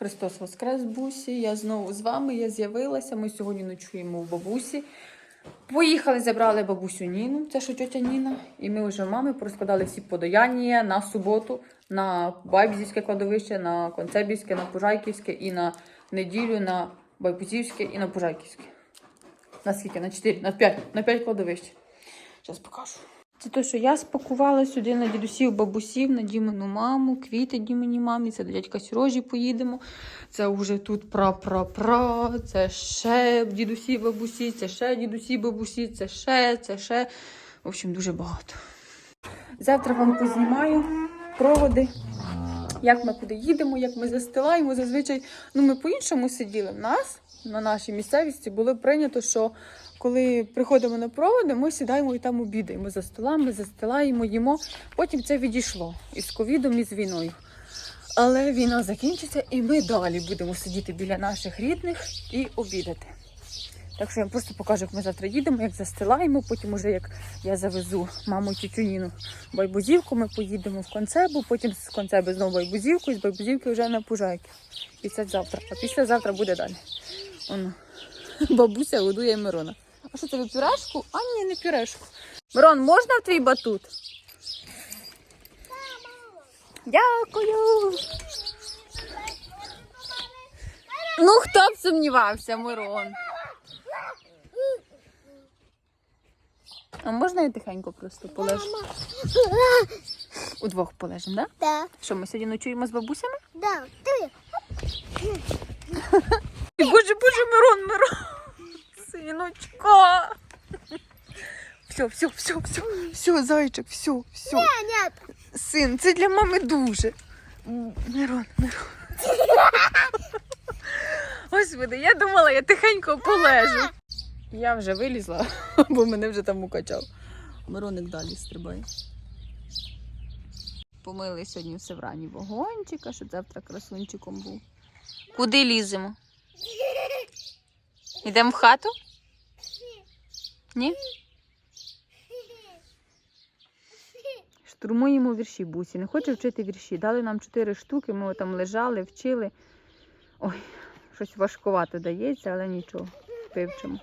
Христос Воскрес, бусі. Я знову з вами. Я з'явилася. Ми сьогодні ночуємо у бабусі. Поїхали, забрали бабусю Ніну, це що тьотя Ніна. І ми вже мами порозкладали всі подояння на суботу, на Байбзівське кладовище, на Концебівське, на Пужайківське і на неділю на Байбузівське і на Пужайківське. На скільки? На 4, на 5, на 5 кладовищ. Зараз покажу. Це те, що я спакувала сюди на дідусів, бабусів, на Дімину маму, квіти Дімині мамі, це до дядька Сірожі поїдемо. Це вже тут пра-пра-пра, це ще дідусі, бабусі, це ще дідусі, бабусі, це ще, це ще. В общем, дуже багато. Завтра вам познімаю проводи, як ми куди їдемо, як ми застилаємо. Зазвичай ну, ми по-іншому сиділи. В нас на нашій місцевості було прийнято, що коли приходимо на проводи, ми сідаємо і там обідаємо за столами, застилаємо, їмо. Потім це відійшло із ковідом і з війною. Але війна закінчиться, і ми далі будемо сидіти біля наших рідних і обідати. Так що я вам просто покажу, як ми завтра їдемо, як застилаємо. Потім, уже як я завезу маму тютю Ніну в Байбузівку, ми поїдемо в концебу, потім з концеби знову в Байбузівку, і з Байбузівки вже на Пужайки. І це завтра. А післязавтра буде далі. Оно. Бабуся годує Мирона. А що ви пюрешку? А ні, не пюрешку. Мирон, можна в твій батут? Дякую. Ну, хто б сумнівався, Мирон. А можна я тихенько просто полежу? Удвох полежимо, так? Да? Да, Що, ми сьогодні ночуємо з бабусями? да, Боже, боже, Мирон, Мирон. Синочка. Все, все, все, все, все, зайчик, все, все. Нет, Син, це для мами дуже. Мирон, Мирон. Господи, я думала, я тихенько полежу. Я вже вилізла, бо мене вже там укачав. Мироник далі стрибає. Помили сьогодні в Севрані вогончика, щоб завтра красунчиком був. Куди ліземо? Йдемо в хату? Ні? Штурмуємо вірші бусі. Не хоче вчити вірші. Дали нам чотири штуки, ми там лежали, вчили. Ой, щось важкувато дається, але нічого. Вивчимо.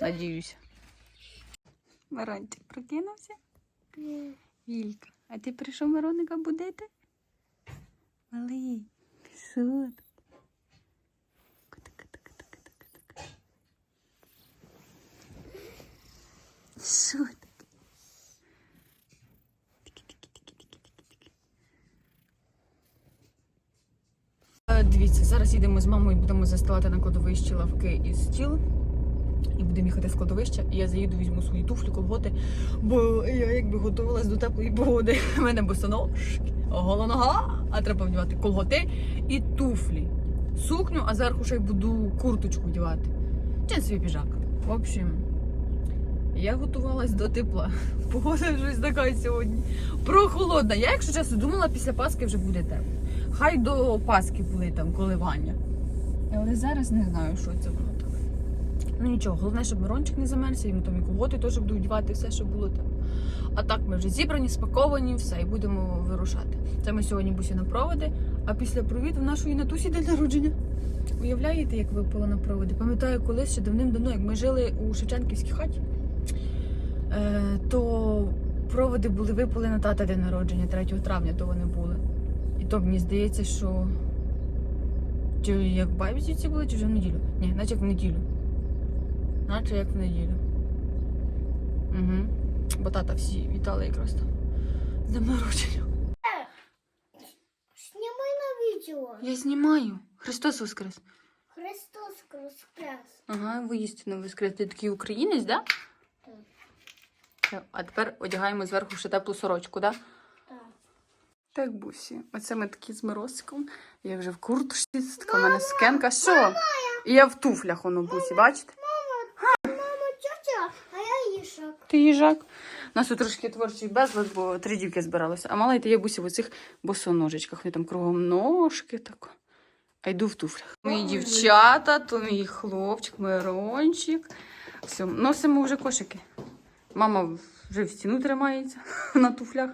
Надіюся. Мирончик прокинувся? Вілька. А ти прийшов Мироника будити? Малий, ти? Що таке? Е, Дивіться, зараз їдемо з мамою, будемо застилати на кладовищі лавки і стіл. І будемо їхати з кладовища. І я заїду, візьму свої туфлі, колготи, бо я якби готувалась до теплої погоди. У мене босоножки, гола а треба вдівати колготи і туфлі. Сукню, а зверху ще й буду курточку вдівати. Джинсовий піджак. В общем, я готувалась до тепла. Погода щось така сьогодні. Прохолодна. Я, якщо чесно, думала, після Пасхи вже буде тепло. Хай до Пасхи були там коливання. Але зараз не знаю, що це воно так. Ну нічого, головне, щоб Мирончик не замерзся, йому там і колготи теж будуть вдівати, все, що було там. А так ми вже зібрані, спаковані, все, і будемо вирушати. Це ми сьогодні бусі на проводи, а після провіду в нашої Натусі день народження. Уявляєте, як випало на проводи? Пам'ятаю, колись ще давним-давно, як ми жили у Шевченківській хаті, то проводи були випали на тата день народження, 3 травня то вони були. І то мені здається, що. Чи як в Байбізівці були, чи вже в неділю? Ні, наче як в неділю. Наче як в неділю. Угу. Бо тата всі вітали якраз там. З днем народження. снимай на видео. Я знімаю. Христос Воскрес. Христос воскрес. Ага, воістину воскрес. Ти такий українець, да? Так. Так, А тепер одягаємо зверху ще теплу сорочку, да? Так. Так, бусі. Оце ми такі з Морозиком. Я вже в курточці, це така в мене скенка. Що? І я в туфлях, воно, бусі, бачите? Мама, тетя, а я Ишак. Ти їжак. У нас тут трошки творчий безлад, бо три дівки збиралися. А мала йти я бусі в оцих босоножечках. Вони там кругом ножки так. А йду в туфлях. Мої дівчата, то мій хлопчик, Мирончик. Все, носимо вже кошики. Мама вже в стіну тримається на туфлях.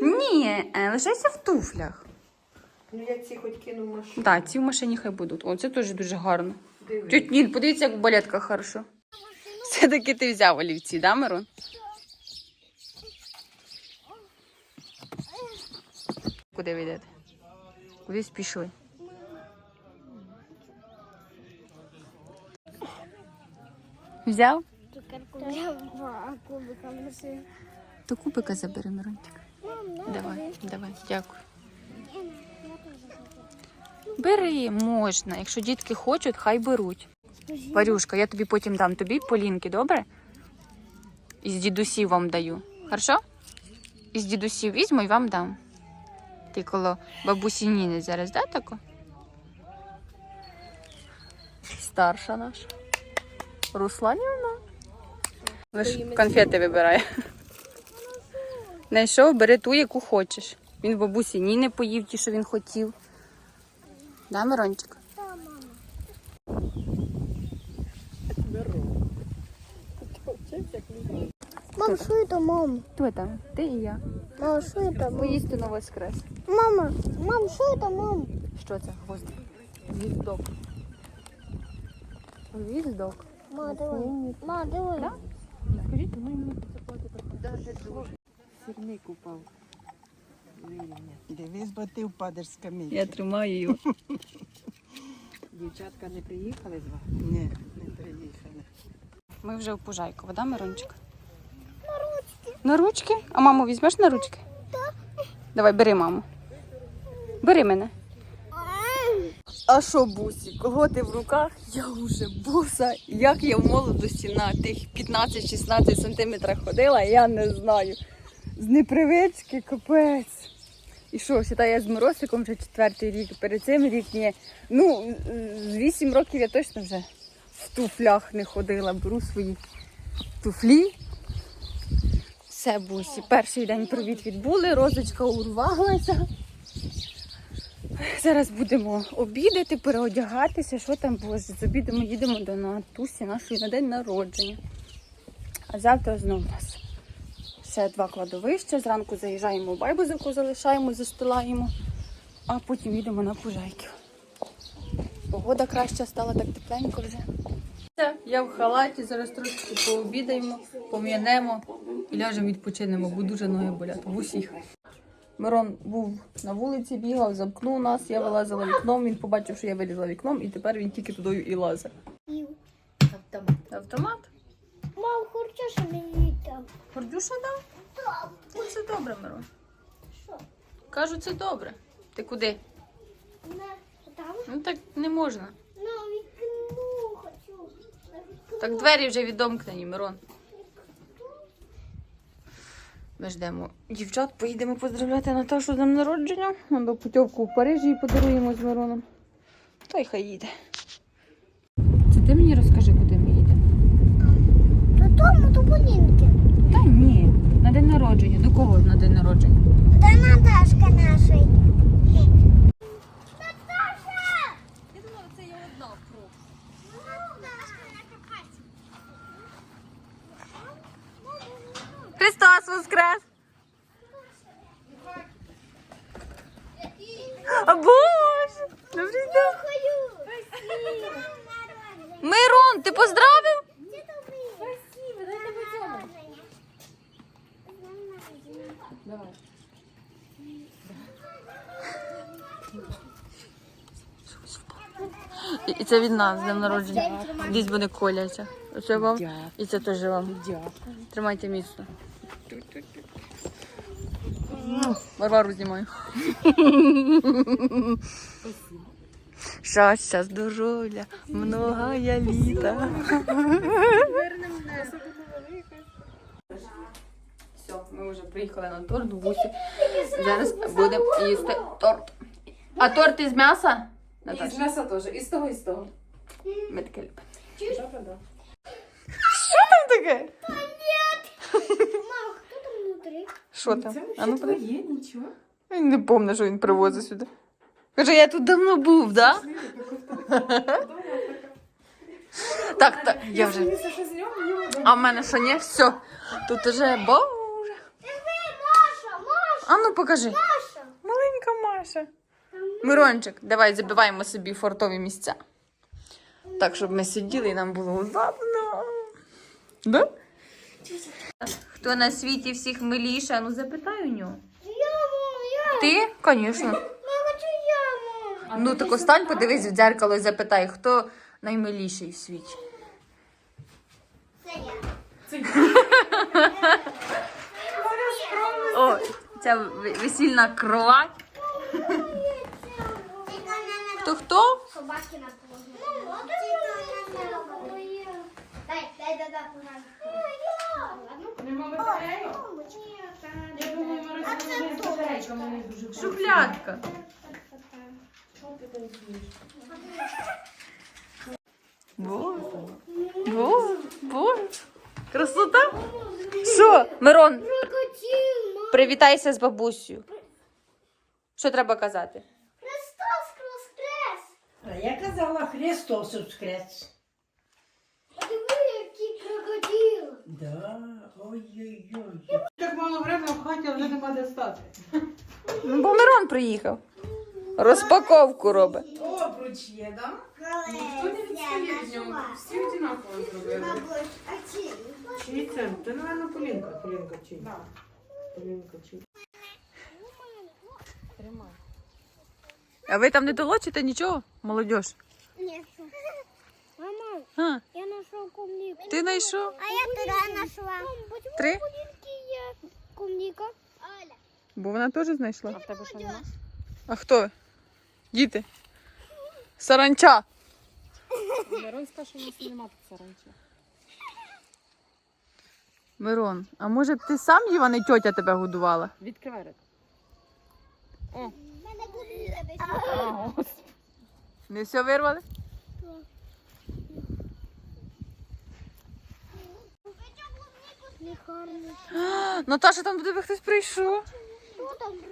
Ні, е, лишайся в туфлях. Ну я ці хоч кину в машину. Так, ці в машині хай будуть. О, це теж дуже гарно. Тють Ніль, подивіться, як в балетках хорошо. Все-таки ти взяв олівці, да, Мирон? Куди ви йдете? Кудись пішли. Взяв? То кубика забери, Мирончик. Давай, давай, дякую. Бери, можна. Якщо дітки хочуть, хай беруть. Варюшка, я тобі потім дам тобі полінки, добре? Із дідусів вам даю. Хорошо? Із дідусів візьму і вам дам. Ти коло бабусі Ніни зараз, да, тако? Старша наша. Русланівна. Лиш конфети вибирає. Знайшов, бери ту, яку хочеш. Він бабусі Ніни поїв ті, що він хотів. Да, Мирончик? Мам, що это, мам? Хто там? Ти і я. Мам, що это, мам? Поїсти на воскрес. Мама, мам, що это, мам? Що це? Гвоздик. Гвіздок. Гвіздок. Ма, давай. Ма, давай. Да? Скажіть, ну мені це Сірник упав. Дивись, бо ти впадеш з каміння. Я тримаю її. Дівчатка не приїхали з вами? Ні, не приїхали. Ми вже у Пужайково, да, Мирончик? На ручки. На ручки? А маму візьмеш на ручки? Так. Давай, бери маму. Бери мене. А що, бусі, кого ти в руках? Я вже буса. Як я в молодості на тих 15-16 сантиметрах ходила, я не знаю. З непривички капець. І що, сіта я з Моросиком вже четвертий рік, перед цим рік ні. Ну, з 8 років я точно вже в туфлях не ходила. Беру свої туфлі. Все, бусі. Перший день привіт відбули, розочка урвалася. Зараз будемо обідати, переодягатися, що там боже. З обідом їдемо до Натусі нашої на день народження. А завтра знов у нас ще два кладовища. Зранку заїжджаємо в Байбузику, залишаємо, застилаємо, а потім їдемо на Пужайків. Погода краща стала, так тепленько вже. Я в халаті, зараз трошки пообідаємо, пом'янемо і ляжемо відпочинемо, бо дуже ноги болять в усіх. Мирон був на вулиці, бігав, замкнув нас, я вилазила вікном, він побачив, що я вилізла вікном, і тепер він тільки тудою і лазить. Автомат. Автомат? Мам, хочеш, мені там? Гордюша дав? Ну, це добре, Мирон. Що? Кажу, це добре. Ти куди? Там? Ну так не можна. На вікно хочу. На вікно. Так двері вже відомкнені, Мирон. Ми ждемо дівчат, поїдемо поздравляти Наташу з днем народження. Надо путівку в Парижі і подаруємо з Мироном. Та й хай їде. Це ти мені розкажи, куди ми їдемо? До тому до Полінки. Та ні, на день народження. До кого на день народження? До Наташки нашої. Я думала, це є одна про. Христос Воскрес! А Боже! Добрий день! Мирон, ти поздравив? І це від нас з днем народження. Десь вони коляться. Оце вам. І це теж вам. Дякую. Тримайте міцно. Варвару знімаю. Щастя, здоров'я, многая літа. Все, ми вже приїхали на торт в бусі. Зараз будемо їсти торт. А торт із м'яса? І з Наташа? м'яса теж, і з того, і з того. Ми таке любимо. Добре, да. Таке? Мам, хто там внутрі? Що там? Це А ну взагалі подай. твоє, нічого. Він не пам'ятає, що він привозить сюди. Каже, я тут давно був, да? Так, так, я вже. А в мене що ні? Все. Тут уже боже. А ну покажи. Маша. Маленька Маша. Мирончик, давай забиваємо собі фортові місця. Так, щоб ми сиділи і нам було удобно. Да? Хто на світі всіх миліше? Ну запитай у нього. Яму, я. Ти, звісно. Я. Ну так остань, подивись в дзеркало і запитай, хто наймиліший в світі. Це я. О, ця весільна кровать. Хто хто? Собаки на положення. Дай, дай, дай, дай, Нема батареї? Я думаю, ми А з батарейками не дуже. Шухлядка. Що ти танцюєш? Боже, боже, боже. Красота. Що, Мирон, привітайся з бабусею. Що треба казати? Христос воскрес. А я казала Христос воскрес. А диви, який крокодил. Да, ой-ой-ой. Так мало времени в хаті, а вже нема де стати. Ну, бо Мирон приїхав. Розпаковку робить. Обруч є, да? Ніхто не відстає від нього. Всі одинаково зробили. Чий це? Це, напевно, Полінка. Полінка чий? Полінка чий. Тримай. А ви там не толочите нічого, молодь? Нет. А, я нашел клубнику. ти знайшов? А я туда нашла. Мам, почему Три? клубника? Аля. Бо вона теж знайшла. в тебе що нема? А хто? Діти. Саранча. Мирон скаже, що у нас нема тут саранча. Мирон, а може б ти сам їв, а не тьотя тебе годувала? Відкривай рот. Мене клубника десь. Не все вирвали? Не гарно. А, Наташа, там до тебе хтось прийшов.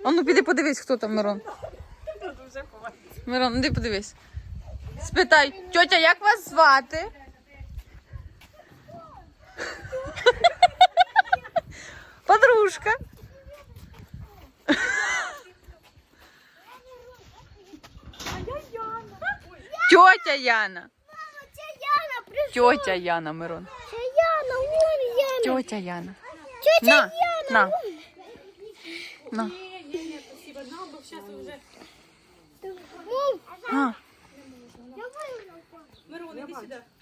А ну піди подивись, хто там Мирон. Мирон, іди подивись. Спитай, тьотя, як вас звати? Подружка. Тьотя Яна. Тьотя Яна, Мирон. Яна, вон Яна. Тьотя Яна. Тетя На, Яна. на. На. А.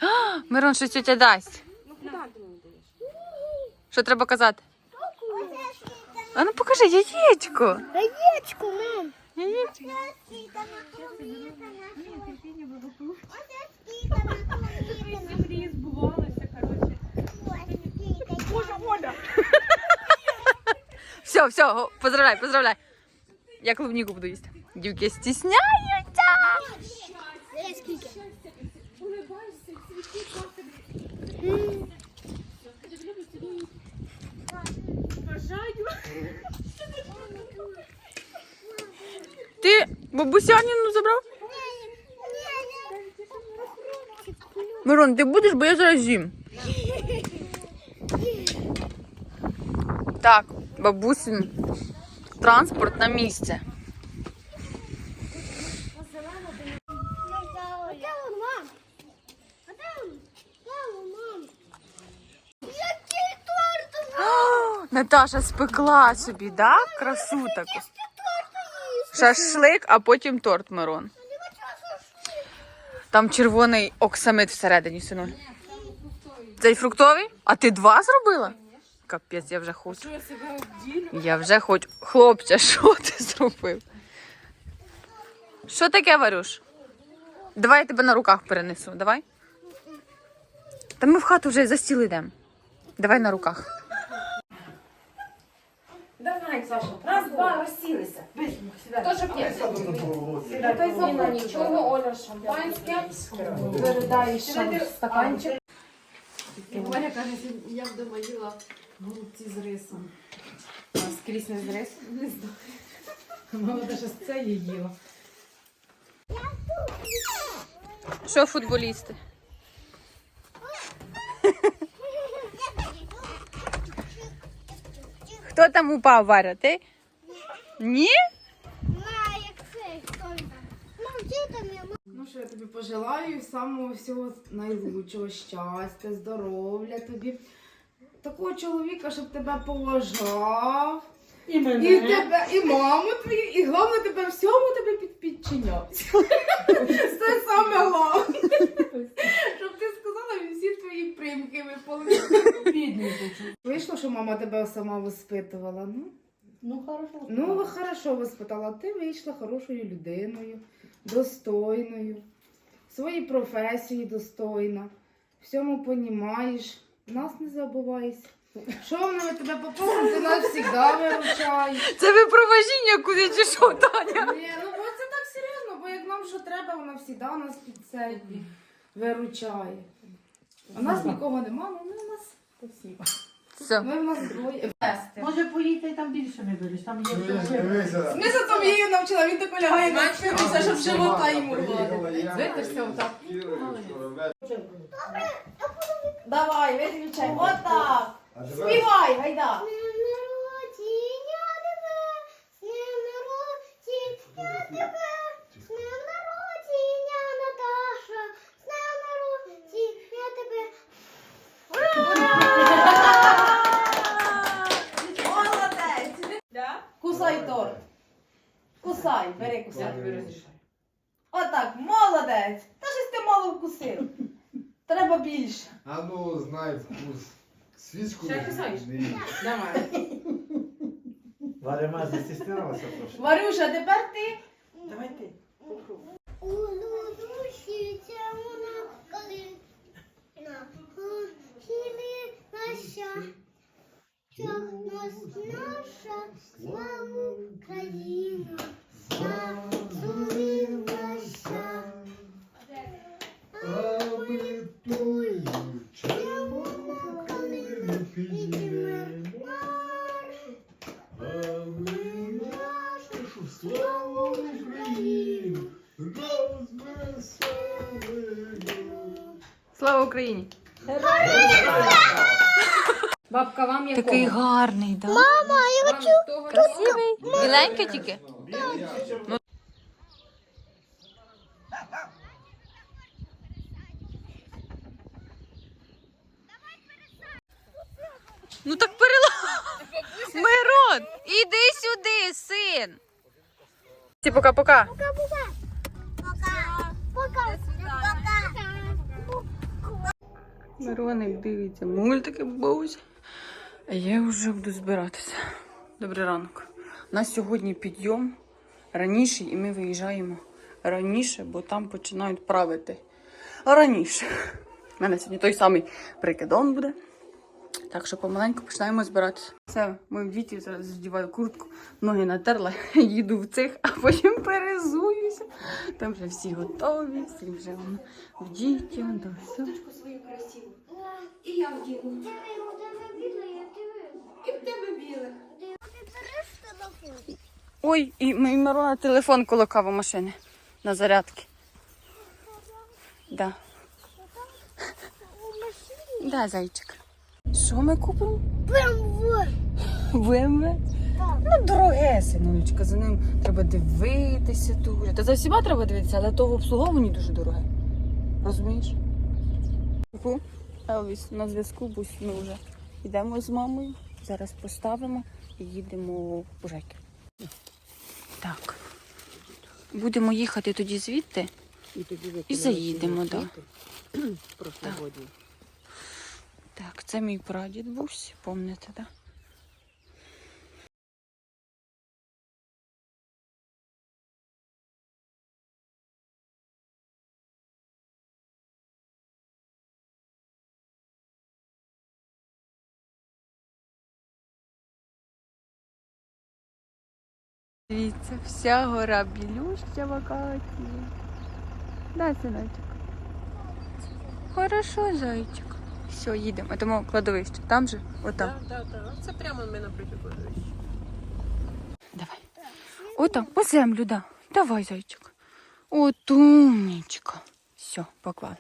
А, Мирон, що тьотя дасть? Що треба казати? А ну покажи яєчко. Яєчко, мам. Яєчко. Все, все, го- поздравляй, поздравляй. Я клубнику буду їсти. Дівки стісняються. Ти бабусяніну забрав? Мирон, ти будеш, бо я зараз з'їм. Так, бабусин транспорт на місце. Наташа спекла собі, да? Красу таку. Шашлик, а потім торт Мирон. Там червоний оксамит всередині, синуль. Цей фруктовий? А ти два зробила? Капець, я вже хочу. Я себе? Я вже хочу. Хлопче, що ти зробив? Що таке, Варюш? Давай я тебе на руках перенесу. Давай. Та ми в хату вже за стіл йдемо. Давай на руках. Давай, Саша. Раз, два, розсілися. Хто що п'є? Сідай, Зіна, нічого, Оля шампанське. Передай ще стаканчик. Оля каже, я вдома їла голубці з рисом. А скрізь не з рисом? Не знаю. Мама навіть це її їла. Що футболісти? Хто там упав, Варя? Ти? Ні? Ну що я тобі пожелаю самого всього найлучшого щастя, здоров'я тобі. Такого чоловіка, щоб тебе поважав. І І тебе, і маму твою, і головне тебе всьому тебе під, підчинявся. Це саме головне. Щоб ти сказала, він всі твої примки. Бідний був. Вийшло, що мама тебе сама воспитувала. Ну, Ну, хорошо. ну хорошо воспитала. Ти вийшла хорошою людиною, достойною, своїй професії достойна, всьому понімаєш, нас не забувайся. Що ми тебе попросимо, ти нас завжди виручаєш. Це ви про важіння куди чи що, Таня? Ні, ну бо це так серйозно, бо як нам що треба, вона завжди нас під це виручає. У нас нікого нема, ну ми в нас Спасибо. Все. ми в нас двоє. Може поїти там більше вибереш. Там є. Ми за там її навчила, він тако лягає на спинку, щоб живота йому гладити. Знаєте, все так. Давай, виключай. Отак. Співай, гайда. З днем народження тебе. Молодець. Кусай торт. Кусай, бери кусай. Отак, молодець. Та щось ти мало вкусив. Треба більше. А ну, знай вкус. Свічку Ще не кусаєш? не їж. Давай. Варема застіснялася трошки. Варюша, тепер ти. Давай ти. У душі темна калина, хіли наша, нас наша слава Україна, слава наша. А ми тую червону калину піднімемо. А ми нашу славу Україну розвеселимо. Слава Україні! Бабка, вам Такий гарний, да? Мама, я хочу. Красивий. Біленький тільки. Ну так перела. Мирон, іди сюди, син. Всі пока-пока. Пока. Пока. Пока. Мироник дивиться мультики бабуся. А я вже буду збиратися. Добрий ранок. У нас сьогодні підйом раніше, і ми виїжджаємо раніше, бо там починають правити. Раніше. У мене сьогодні той самий прикидон буде. Так що помаленьку починаємо збиратися. Все, мої діти зараз здіваю куртку, ноги натерла, їду в цих, а потім перезуюся. Там вже всі готові, всі вже воно в діті, свою красиву. І я вдіну. У. І в тебе телефон? Ой, і мій Мирона телефон коло каву машини на зарядки. Да. У? Да, зайчик. Що ми купимо? BMW. БМВ? Ну, дороге, синулечка, за ним треба дивитися дуже. Та за всіма треба дивитися, але то в обслуговуванні дуже дороге. Розумієш? Елвіс на зв'язку, бо ми вже йдемо з мамою. Зараз поставимо і їдемо в Жеки. Так. Будемо їхати тоді звідти і заїдемо, так. Да. Так. Так, це мій прадід бусь, пам'ятаєте, так? Дивіться, вся гора білюща в акації. Да, синочок. Хорошо, зайчик. Все, їдемо. Тому кладовище. Там же? Отам. Так, так, так. Це прямо ми напроти кладовища. Давай. Отам, по землю, да. Давай, зайчик. От умничка. Все, поклали.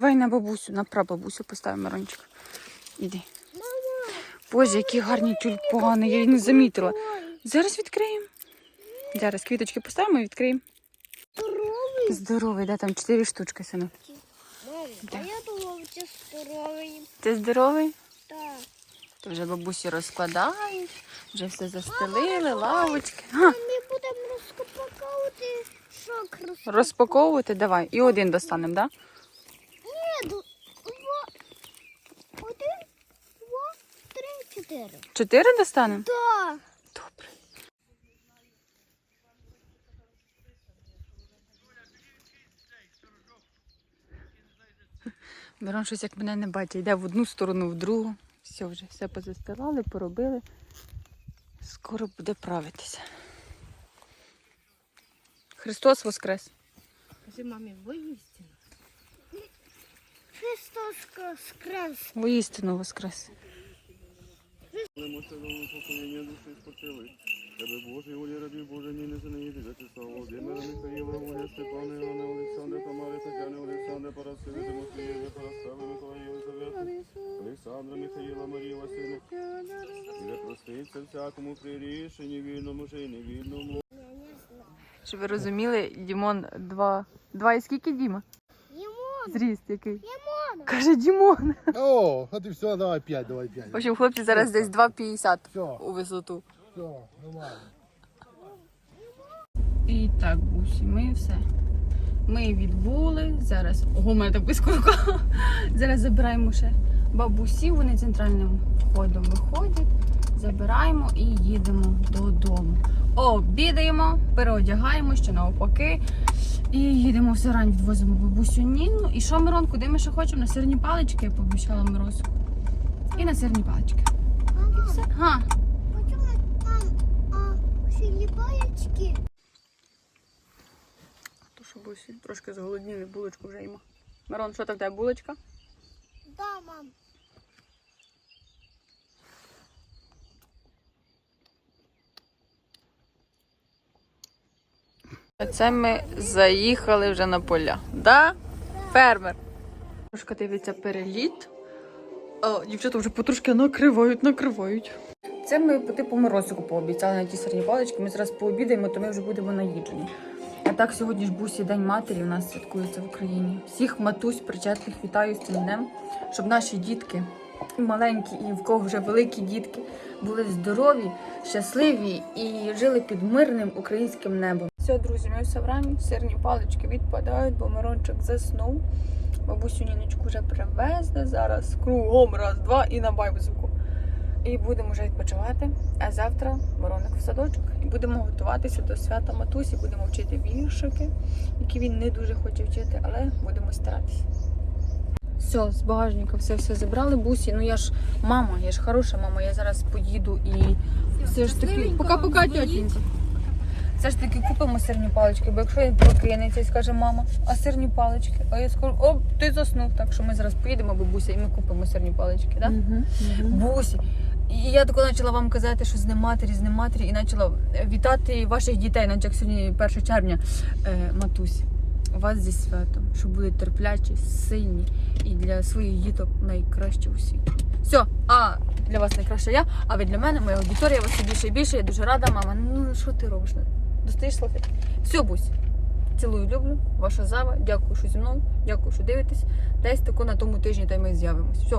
Давай на бабусю, на прабабусю поставимо Марончик. Іди. Боже, які гарні тюльпани, я їх не замітила. Зараз відкриємо. Зараз квіточки поставимо і відкриємо. Здоровий. Здоровий, да, там чотири штучки, сину. Мам, а я думав, це здоровий. Ти здоровий? Так. То вже бабусі розкладають, вже все застелили, лавочки. Ми будемо розкопакувати шок розкопати. Розпаковувати давай. І один достанемо, так? Да? Ні, два, один, два, три, чотири. Чотири достанемо? Так. Мирон щось як мене не бачить, йде в одну сторону, в другу. Все вже, все позастилали, поробили. Скоро буде правитися. Христос Воскрес! Скажи мамі, воістину. Христос воскрес. Воістину Воскрес! Молимося за упокоєння душі спочили. Тебе Божий, волі рабі Боже, ні не занеїти, Вячеслава, Володимира, Михаїла, Оля, Степана, Івана, Олександра, Тамари, Тетяни, Олександра, Парасили, Тимофія, Парастави, Миколая, Єлизавета, Олександра, Михаїла, Марія, Василя. І не проститься всякому при рішенні вільному, же й невільному. Щоб ви розуміли, Дімон два. Два і скільки Діма? Йому Зріст який? Дімон. Каже Дімон. О, от і все, давай 5, давай 5. В общем, хлопці зараз десь 2,50 Все, у висоту. Все, нормально. І так, бусі, ми все. Ми відбули. Зараз. Ого, у мене так близько рука. Зараз забираємо ще бабусі, вони центральним входом виходять. Забираємо і їдемо додому. Обідаємо, переодягаємо ще навпаки. І їдемо в Сарань, відвозимо бабусю Ніну. І що, Мирон, куди ми ще хочемо? На сирні палички, я пообіцяла Мирозку. І на сирні палички. Мама, Все. Га. Там? То що бусі, трошки зголодніли, булочку вже їмо. Мирон, що там в тебе булочка? Да, мам. Це ми заїхали вже на поля. Да? Фермер. Трошки дивиться переліт. А, дівчата вже потрошки накривають, накривають. Це ми по типу морозику пообіцяли на ті сирні палички. Ми зараз пообідаємо, то ми вже будемо наїджені. А так сьогодні ж бусі День матері у нас святкується в Україні. Всіх матусь причетних вітаю з цим днем, щоб наші дітки і маленькі, і в кого вже великі дітки були здорові, щасливі і жили під мирним українським небом. Все, друзі, ми все вранні, сирні палички відпадають, бо Мирончик заснув. Бабусю Ніночку вже привезли зараз кругом раз, два і на байбузику. І будемо вже відпочивати. А завтра Мироник в садочок. І будемо готуватися до свята матусі, будемо вчити віршики, які він не дуже хоче вчити, але будемо старатися. Все, з багажника все все забрали. Бусі, ну я ж мама, я ж хороша мама, я зараз поїду і все ж таки. Пока-пока, тьотінька. Все ж таки купимо сирні палички, бо якщо він прокинеться і скаже мама, а сирні палички, а я скажу, о, ти заснув. Так що ми зараз поїдемо, бабуся, і ми купимо сирні палички, так? Бусі. І я тако почала вам казати, що з ним матері, з ним матері, і почала вітати ваших дітей, наче як сьогодні 1 червня, е, матусь. Вас зі святом, щоб були терплячі, сильні і для своїх діток найкраще у світі. Все, а для вас найкраще я, а ви для мене, моя аудиторія, вас все більше і більше. Я дуже рада, мама. Ну що ти робиш? Достаєш слухати? Все, бусь. Цілую, люблю. Ваша зава. Дякую, що зі мною. Дякую, що дивитесь. Десь тако на тому тижні та й ми з'явимось. Все.